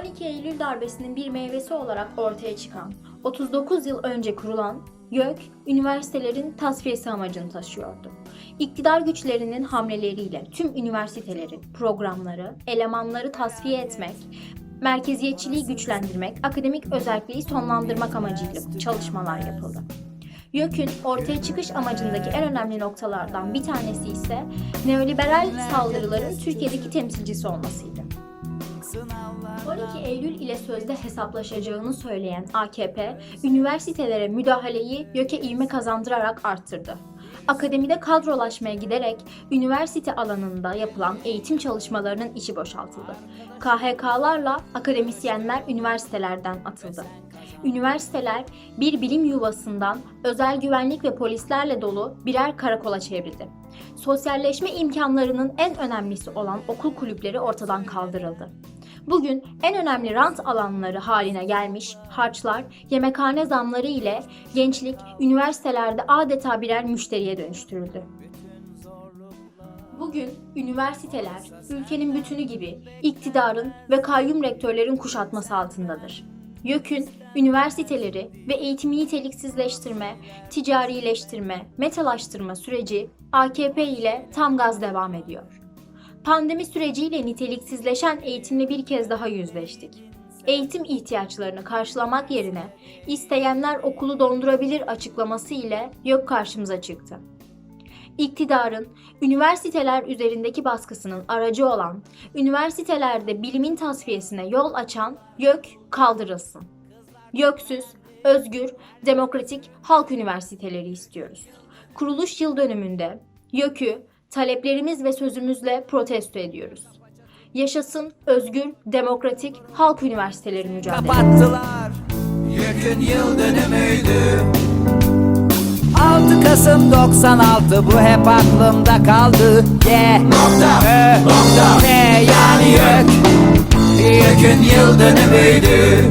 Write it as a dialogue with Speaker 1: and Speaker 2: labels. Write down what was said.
Speaker 1: Eylül darbesinin bir meyvesi olarak ortaya çıkan, 39 yıl önce kurulan YÖK, üniversitelerin tasfiyesi amacını taşıyordu. İktidar güçlerinin hamleleriyle tüm üniversiteleri, programları, elemanları tasfiye etmek, merkeziyetçiliği güçlendirmek, akademik özelliği sonlandırmak amacıyla çalışmalar yapıldı. YÖK'ün ortaya çıkış amacındaki en önemli noktalardan bir tanesi ise neoliberal saldırıların Türkiye'deki temsilcisi olmasıydı. 12 Eylül ile sözde hesaplaşacağını söyleyen AKP, üniversitelere müdahaleyi YÖK'e ivme kazandırarak arttırdı. Akademide kadrolaşmaya giderek üniversite alanında yapılan eğitim çalışmalarının içi boşaltıldı. KHK'larla akademisyenler üniversitelerden atıldı. Üniversiteler bir bilim yuvasından özel güvenlik ve polislerle dolu birer karakola çevrildi. Sosyalleşme imkanlarının en önemlisi olan okul kulüpleri ortadan kaldırıldı. Bugün en önemli rant alanları haline gelmiş harçlar, yemekhane zamları ile gençlik üniversitelerde adeta birer müşteriye dönüştürüldü. Bugün üniversiteler ülkenin bütünü gibi iktidarın ve kayyum rektörlerin kuşatması altındadır. YÖK'ün üniversiteleri ve eğitimi niteliksizleştirme, ticarileştirme, metalaştırma süreci AKP ile tam gaz devam ediyor. Pandemi süreciyle niteliksizleşen eğitimle bir kez daha yüzleştik. Eğitim ihtiyaçlarını karşılamak yerine isteyenler okulu dondurabilir açıklaması ile YÖK karşımıza çıktı. İktidarın üniversiteler üzerindeki baskısının aracı olan, üniversitelerde bilimin tasfiyesine yol açan YÖK kaldırılsın. YÖKsüz, özgür, demokratik halk üniversiteleri istiyoruz. Kuruluş yıl dönümünde YÖK'ü taleplerimiz ve sözümüzle protesto ediyoruz. Yaşasın özgür, demokratik halk üniversiteleri mücadelesi.
Speaker 2: kapattılar. Yükün yıl dönümüydü 6 Kasım 96 bu hep aklımda kaldı. Yeah. Nokta. Ö, Nokta. Ne yani yük Yükün yıl dönümüydü